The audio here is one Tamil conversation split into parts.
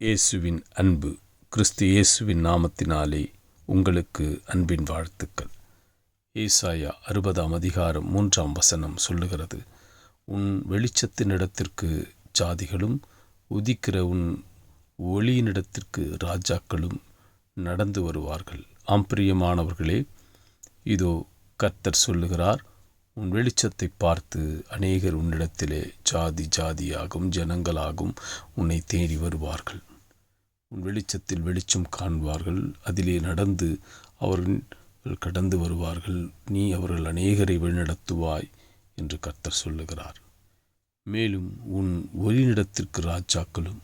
இயேசுவின் அன்பு கிறிஸ்து இயேசுவின் நாமத்தினாலே உங்களுக்கு அன்பின் வாழ்த்துக்கள். ஏசாயா அறுபதாம் அதிகாரம் மூன்றாம் வசனம் சொல்லுகிறது உன் வெளிச்சத்தினிடத்திற்கு ஜாதிகளும் உதிக்கிற உன் ஒளியினிடத்திற்கு ராஜாக்களும் நடந்து வருவார்கள். ஆம்பிரியமானவர்களே இதோ கர்த்தர் சொல்லுகிறார் உன் வெளிச்சத்தை பார்த்து அநேகர் உன்னிடத்திலே ஜாதி ஜாதியாகும் ஜனங்களாகும் உன்னை தேடி வருவார்கள். உன் வெளிச்சத்தில் வெளிச்சம் காண்பார்கள். அதிலே நடந்து அவர்கள் கடந்து வருவார்கள். நீ அவர்கள் அநேகரை வழிநடத்துவாய் என்று கர்த்தர் சொல்லுகிறார். மேலும் உன் ஒளிநிடத்திற்கு ராஜாக்களும்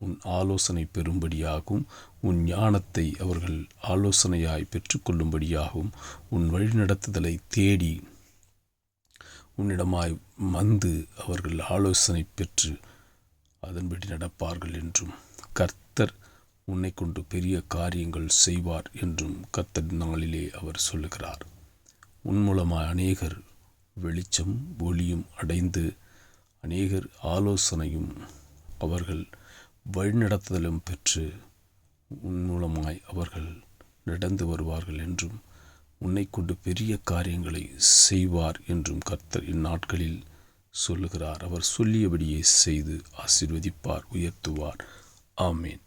உன் ஆலோசனை பெறும்படியாகவும் உன் ஞானத்தை அவர்கள் ஆலோசனையாய் பெற்றுக்கொள்ளும்படியாகவும் உன் வழிநடத்துதலை தேடி உன்னிடமாய் வந்து அவர்கள் ஆலோசனை பெற்று அதன்படி நடப்பார்கள் என்றும் கர்த்தர் உன்னை கொண்டு பெரிய காரியங்கள் செய்வார் என்றும் கர்த்தர் நாளிலே அவர் சொல்லுகிறார். உன் மூலமாக அநேகர் வெளிச்சம் ஒளியும் அடைந்து அநேகர் ஆலோசனையும் அவர்கள் வழிநடத்துதலும் பெற்று உன் மூலமாய் அவர்கள் நடந்து வருவார்கள் என்றும் உன்னை கொண்டு பெரிய காரியங்களை செய்வார் என்றும் கர்த்தர் இந்நாட்களில் சொல்லுகிறார். அவர் சொல்லியபடியே செய்து ஆசிர்வதிப்பார் உயர்த்துவார். Amen.